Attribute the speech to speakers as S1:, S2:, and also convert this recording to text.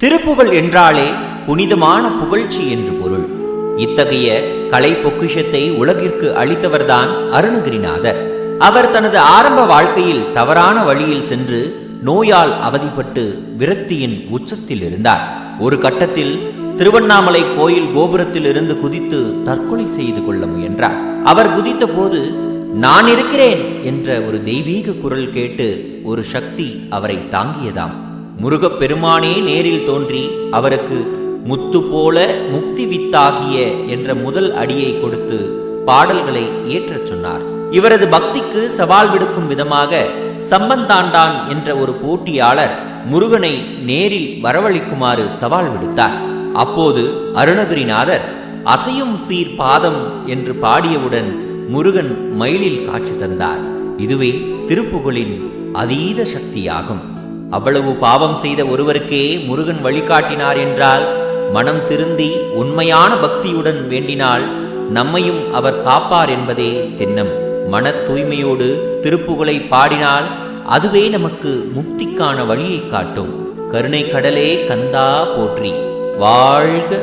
S1: திருப்புகழ் என்றாலே புனிதமான புகழ்ச்சி என்று பொருள். இத்தகைய கலை பொக்கிஷத்தை உலகிற்கு அளித்தவர்தான் அருணகிரிநாதர். அவர் தனது ஆரம்ப வாழ்க்கையில் தவறான வழியில் சென்று நோயால் அவதிப்பட்டு விரக்தியின் உச்சத்தில் இருந்தார். ஒரு கட்டத்தில் திருவண்ணாமலை கோயில் கோபுரத்தில் இருந்து குதித்து தற்கொலை செய்து கொள்ள முயன்றார். அவர் குதித்த போது நான் இருக்கிறேன் என்ற ஒரு தெய்வீக குரல் கேட்டு ஒரு சக்தி அவரை தாங்கியதாம். முருகப்பெருமானே நேரில் தோன்றி அவருக்கு முத்து போல முக்தி வித்தாகிய என்ற முதல் அடியை கொடுத்து பாடல்களை ஏற்றச் சொன்னார். இவரது பக்திக்கு சவால் விடுக்கும் விதமாக சம்பந்தாண்டான் என்ற ஒரு போட்டியாளர் முருகனை நேரில் வரவழைக்குமாறு சவால் விடுத்தார். அப்போது அருணகிரிநாதர் அசையும் சீர் பாதம் என்று பாடியவுடன் முருகன் மயிலில் காட்சி தந்தார். இதுவே திருப்புகழின் அதீத சக்தியாகும். அவ்வளவு பாவம் செய்த ஒருவருக்கே முருகன் வழிகாட்டினார் என்றால் மனம் திருந்தி உண்மையான பக்தியுடன் வேண்டினால் நம்மையும் அவர் காப்பார் என்பதே திண்ணம் மன தூய்மையோடு திருப்புகளை பாடினால் அதுவே நமக்கு முக்திக்கான வழியை காட்டும். கருணை கடலே கந்தா போற்றி. வாழ்க